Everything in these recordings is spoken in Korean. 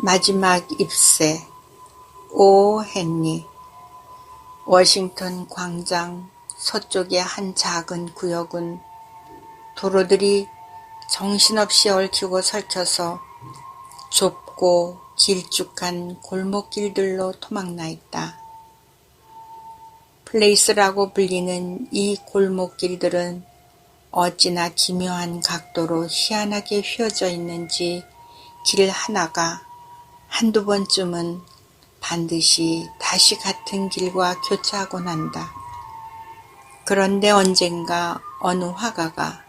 마지막 잎새 오 헨리 워싱턴 광장 서쪽의 한 작은 구역은 도로들이 정신없이 얽히고 설켜서 좁고 길쭉한 골목길들로 토막나 있다. 플레이스라고 불리는 이 골목길들은 어찌나 기묘한 각도로 희한하게 휘어져 있는지 길 하나가 한두 번쯤은 반드시 다시 같은 길과 교차하곤 한다. 그런데 언젠가 어느 화가가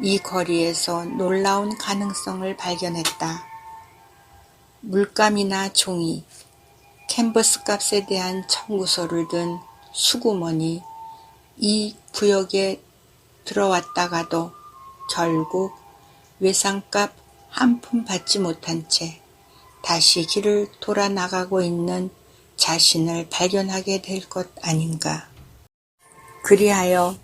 이 거리에서 놀라운 가능성을 발견했다. 물감이나 종이, 캔버스 값에 대한 청구서를 든 수구먼이 이 구역에 들어왔다가도 결국 외상값 한 푼 받지 못한 채 다시 길을 돌아 나가고 있는 자신을 발견하게 될 것 아닌가. 그리하여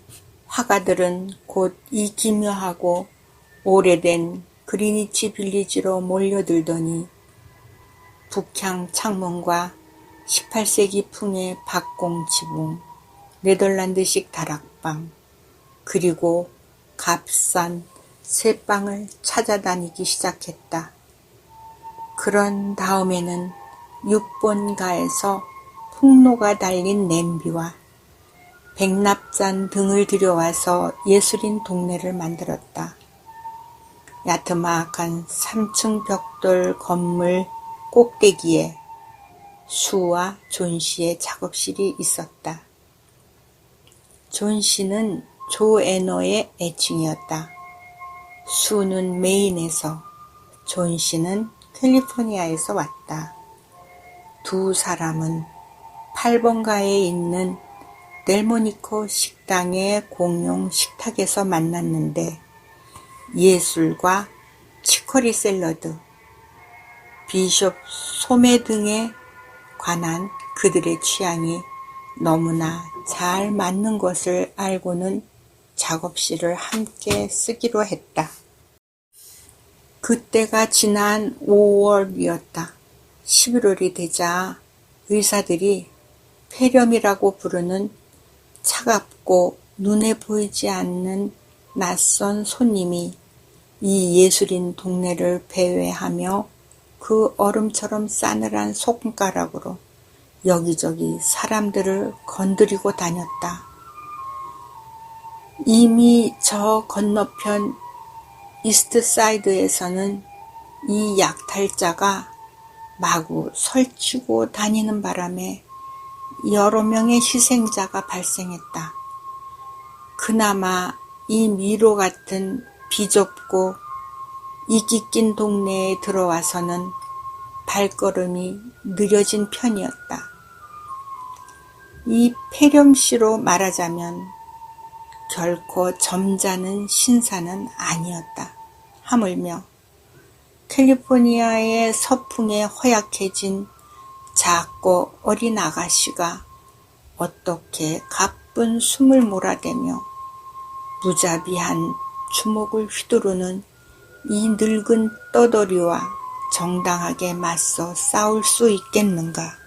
화가들은 곧 이 기묘하고 오래된 그리니치 빌리지로 몰려들더니 북향 창문과 18세기 풍의 박공 지붕, 네덜란드식 다락방, 그리고 값싼 새방을 찾아다니기 시작했다. 그런 다음에는 육본가에서 풍로가 달린 냄비와 백납잔 등을 들여와서 예술인 동네를 만들었다. 야트막한 3층 벽돌 건물 꼭대기에 수와 존 씨의 작업실이 있었다. 존 씨는 조 애너의 애칭이었다. 수는 메인에서, 존 씨는 캘리포니아에서 왔다. 두 사람은 8번가에 있는 델모니코 식당의 공용 식탁에서 만났는데 예술과 치커리 샐러드, 비숍 소매 등에 관한 그들의 취향이 너무나 잘 맞는 것을 알고는 작업실을 함께 쓰기로 했다. 그때가 지난 5월이었다. 11월이 되자 의사들이 폐렴이라고 부르는 차갑고 눈에 보이지 않는 낯선 손님이 이 예술인 동네를 배회하며 그 얼음처럼 싸늘한 손가락으로 여기저기 사람들을 건드리고 다녔다. 이미 저 건너편 이스트사이드에서는 이 약탈자가 마구 설치고 다니는 바람에 여러 명의 희생자가 발생했다. 그나마 이 미로 같은 비좁고 이기 낀 동네에 들어와서는 발걸음이 느려진 편이었다. 이 폐렴씨로 말하자면 결코 점잖은 신사는 아니었다. 하물며 캘리포니아의 서풍에 허약해진 작고 어린 아가씨가 어떻게 가쁜 숨을 몰아대며 무자비한 주먹을 휘두르는 이 늙은 떠돌이와 정당하게 맞서 싸울 수 있겠는가?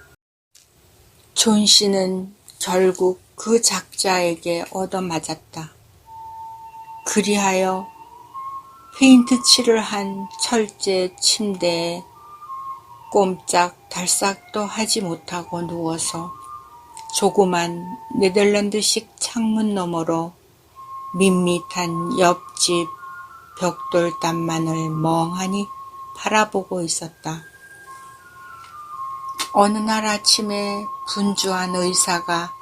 존 씨는 결국 그 작자에게 얻어맞았다. 그리하여 페인트 칠을 한 철제 침대에 꼼짝 달싹도 하지 못하고 누워서 조그만 네덜란드식 창문 너머로 밋밋한 옆집 벽돌담만을 멍하니 바라보고 있었다. 어느 날 아침에 분주한 의사가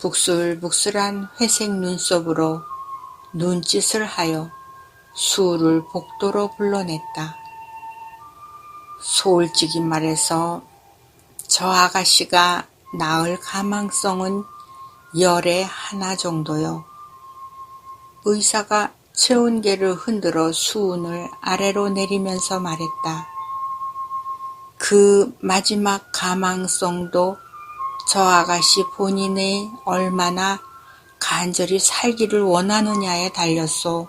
북슬북슬한 회색 눈썹으로 눈짓을 하여 수를 복도로 불러냈다. 솔직히 말해서 저 아가씨가 나을 가망성은 열에 하나 정도요. 의사가 체온계를 흔들어 수은을 아래로 내리면서 말했다. 그 마지막 가망성도 저 아가씨 본인이 얼마나 간절히 살기를 원하느냐에 달렸소.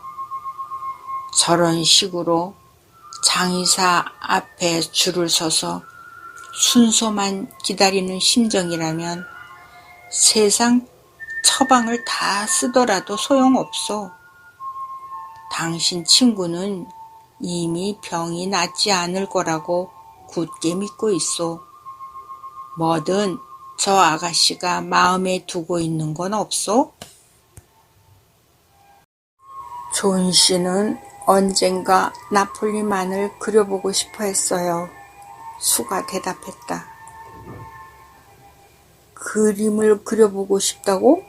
저런 식으로 장의사 앞에 줄을 서서 순서만 기다리는 심정이라면 세상 처방을 다 쓰더라도 소용없어. 당신 친구는 이미 병이 낫지 않을 거라고 굳게 믿고 있어. 뭐든 저 아가씨가 마음에 두고 있는 건 없어? 존 씨는 언젠가 나폴리만을 그려보고 싶어 했어요. 수가 대답했다. 그림을 그려보고 싶다고?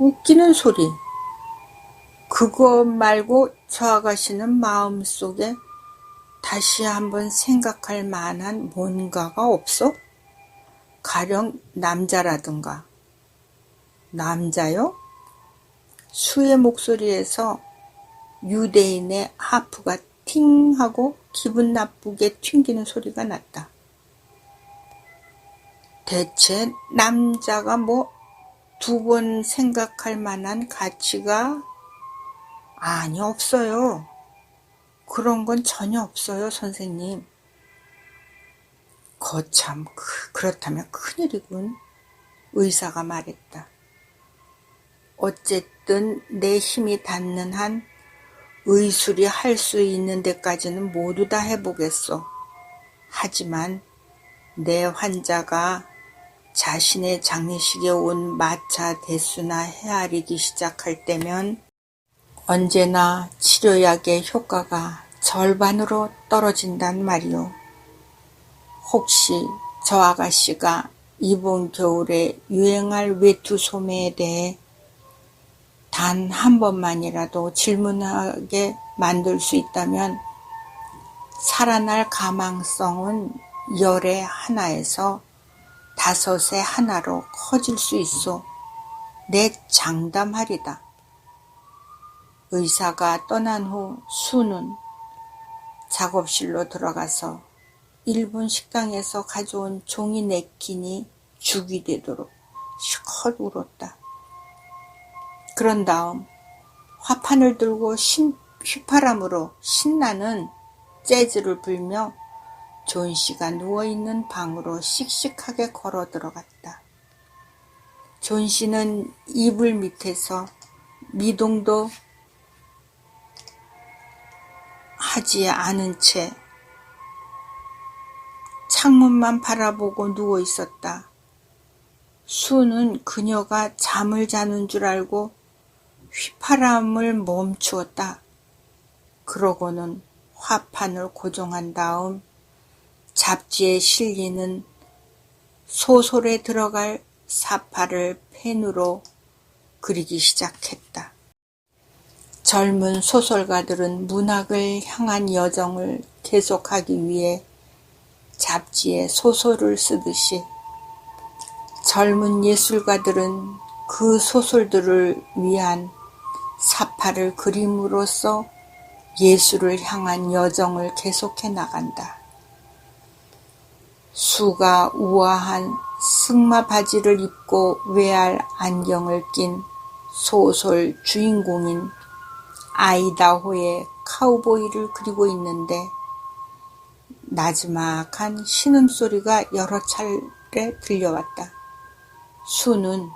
웃기는 소리. 그거 말고 저 아가씨는 마음속에 다시 한번 생각할 만한 뭔가가 없어? 가령 남자라든가. 남자요? 수의 목소리에서 유대인의 하프가 팅 하고 기분 나쁘게 튕기는 소리가 났다. 대체 남자가 뭐 두 번 생각할 만한 가치가 아니 없어요. 그런 건 전혀 없어요, 선생님. 거참 그- 그렇다면 큰일이군. 의사가 말했다. 어쨌든 내 힘이 닿는 한 의술이 할 수 있는 데까지는 모두 다 해보겠어. 하지만 내 환자가 자신의 장례식에 온 마차 대수나 헤아리기 시작할 때면 언제나 치료약의 효과가 절반으로 떨어진단 말이오. 혹시 저 아가씨가 이번 겨울에 유행할 외투 소매에 대해 단 한 번만이라도 질문하게 만들 수 있다면 살아날 가망성은 열의 하나에서 다섯의 하나로 커질 수 있어. 내 장담하리다. 의사가 떠난 후 수는 작업실로 들어가서 일본 식당에서 가져온 종이 냅킨이 죽이 되도록 실컷 울었다. 그런 다음 화판을 들고 신, 휘파람으로 신나는 재즈를 불며 존 씨가 누워있는 방으로 씩씩하게 걸어 들어갔다. 존 씨는 이불 밑에서 미동도 하지 않은 채 창문만 바라보고 누워 있었다. 수는 그녀가 잠을 자는 줄 알고 휘파람을 멈추었다. 그러고는 화판을 고정한 다음 잡지에 실리는 소설에 들어갈 사파를 펜으로 그리기 시작했다. 젊은 소설가들은 문학을 향한 여정을 계속하기 위해 잡지에 소설을 쓰듯이 젊은 예술가들은 그 소설들을 위한 사파를 그림으로써 예술을 향한 여정을 계속해 나간다. 수가 우아한 승마 바지를 입고 외알 안경을 낀 소설 주인공인 아이다호의 카우보이를 그리고 있는데 나지막한 신음소리가 여러 차례 들려왔다. 수는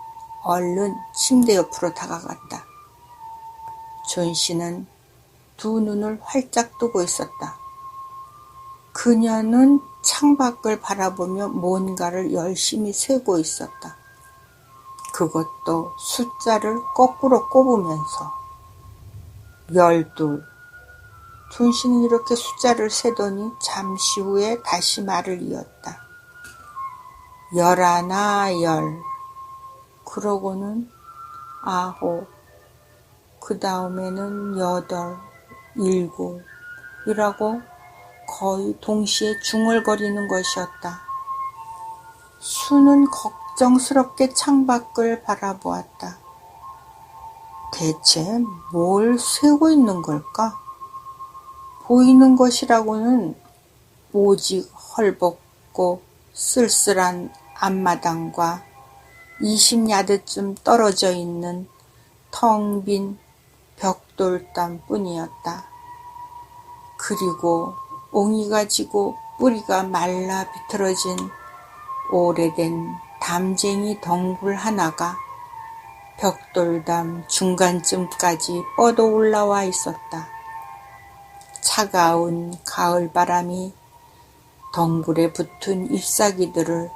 얼른 침대 옆으로 다가갔다. 존 씨는 두 눈을 활짝 뜨고 있었다. 그녀는 창밖을 바라보며 뭔가를 열심히 세고 있었다. 그것도 숫자를 거꾸로 꼽으면서 열둘. 존 씨는 이렇게 숫자를 세더니 잠시 후에 다시 말을 이었다. 열하나 열. 그러고는 아홉. 그 다음에는 여덟, 일곱 이라고 거의 동시에 중얼거리는 것이었다. 수는 걱정스럽게 창밖을 바라보았다. 대체 뭘 세고 있는 걸까? 보이는 것이라고는 오직 헐벗고 쓸쓸한 앞마당과 20야드쯤 떨어져 있는 텅 빈 벽돌담 뿐이었다. 그리고 옹이가 지고 뿌리가 말라 비틀어진 오래된 담쟁이 덩굴 하나가 벽돌담 중간쯤까지 뻗어 올라와 있었다. 차가운 가을 바람이 덩굴에 붙은 잎사귀들을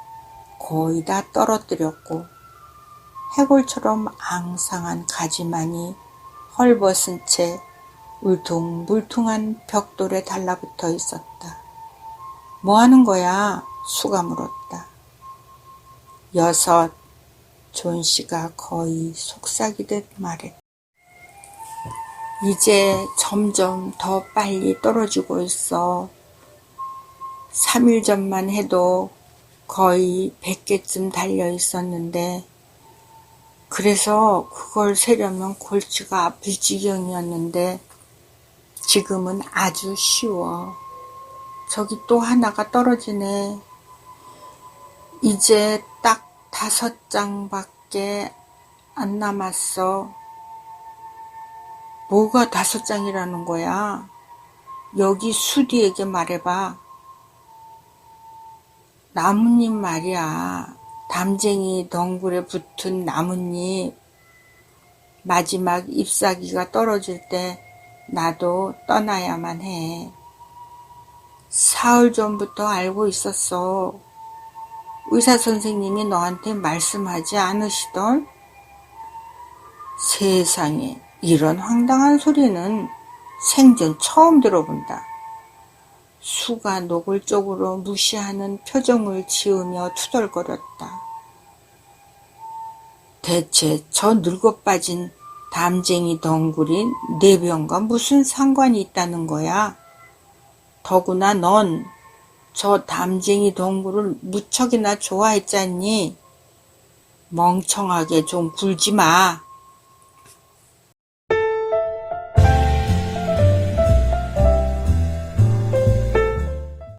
거의 다 떨어뜨렸고 해골처럼 앙상한 가지만이 헐벗은 채 울퉁불퉁한 벽돌에 달라붙어 있었다. 뭐 하는 거야? 수가 물었다. 여섯, 존 씨가 거의 속삭이듯 말했다. 이제 점점 더 빨리 떨어지고 있어. 3일 전만 해도 거의 100개쯤 달려 있었는데, 그래서 그걸 세려면 골치가 아플 지경이었는데, 지금은 아주 쉬워. 저기 또 하나가 떨어지네. 이제 딱 다섯 장밖에 안 남았어. 뭐가 다섯 장이라는 거야? 여기 수디에게 말해봐. 나뭇잎 말이야. 담쟁이 덩굴에 붙은 나뭇잎. 마지막 잎사귀가 떨어질 때 나도 떠나야만 해. 사흘 전부터 알고 있었어. 의사 선생님이 너한테 말씀하지 않으시던? 세상에 이런 황당한 소리는 생전 처음 들어본다. 수가 노골적으로 무시하는 표정을 지으며 투덜거렸다. 대체 저 늙어 빠진 담쟁이 덩굴이 내 병과 무슨 상관이 있다는 거야? 더구나 넌 저 담쟁이 덩굴을 무척이나 좋아했잖니? 멍청하게 좀 굴지 마.